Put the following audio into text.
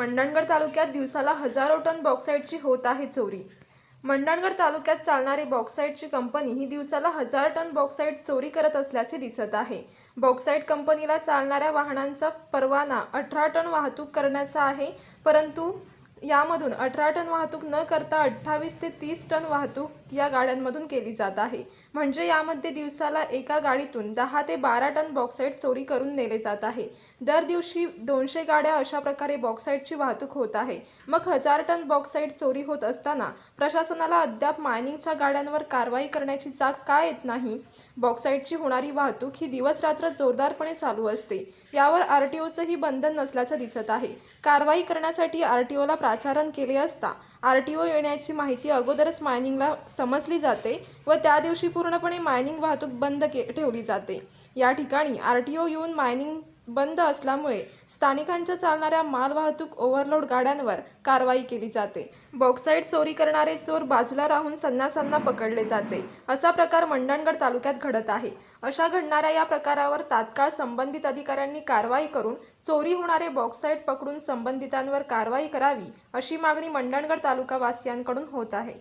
मंडणगड तालुक्यात दिवसाला हजारो टन बॉक्साईटची होत आहे चोरी. मंडणगड तालुक्यात चालणारी बॉक्साईटची कंपनी ही दिवसाला हजार टन बॉक्साईट चोरी करत असल्याचे दिसत आहे. बॉक्साईट कंपनीला चालणाऱ्या वाहनांचा परवाना अठरा टन वाहतूक करण्याचा आहे परंतु यामधून अठरा टन वाहतूक न करता अठ्ठावीस ते तीस टन वाहतूक या गाड्यांमधून केली जात आहे. म्हणजे यामध्ये दिवसाला एका गाडीतून दहा ते बारा टन बॉक्साईट चोरी करून नेले जात आहे. दर दिवशी दोनशे गाड्या अशा प्रकारे बॉक्साईटची वाहतूक होत आहे. मग हजार टन बॉक्साईट चोरी होत असताना प्रशासनाला अद्याप मायनिंगच्या गाड्यांवर कारवाई करण्याची जाग का येत नाही? बॉक्साईटची होणारी वाहतूक ही दिवस रात्र जोरदारपणे चालू असते. यावर आर टी ओचंही बंधन नसल्याचं दिसत आहे. कारवाई करण्यासाठी आर टी ओला प्राचारण केले असता आर टी ओ येण्याची माहिती अगोदरच मायनिंगला समजली जाते व त्या दिवशी पूर्णपणे मायनिंग वाहतूक बंद के ठेवली जाते. या ठिकाणी आर टी ओ येऊन मायनिंग बंद असल्यामुळे स्थानिकांच्या चालणाऱ्या मालवाहतूक ओव्हरलोड गाड्यांवर कारवाई केली जाते. बॉक्साईट चोरी करणारे चोर बाजूला राहून संन्यासांना पकडले जाते. असा प्रकार मंडणगड तालुक्यात घडत आहे. अशा घडणाऱ्या या प्रकारावर तात्काळ संबंधित अधिकाऱ्यांनी कारवाई करून चोरी होणारे बॉक्साईट पकडून संबंधितांवर कारवाई करावी अशी मागणी मंडणगड तालुकावासियांकडून होत आहे.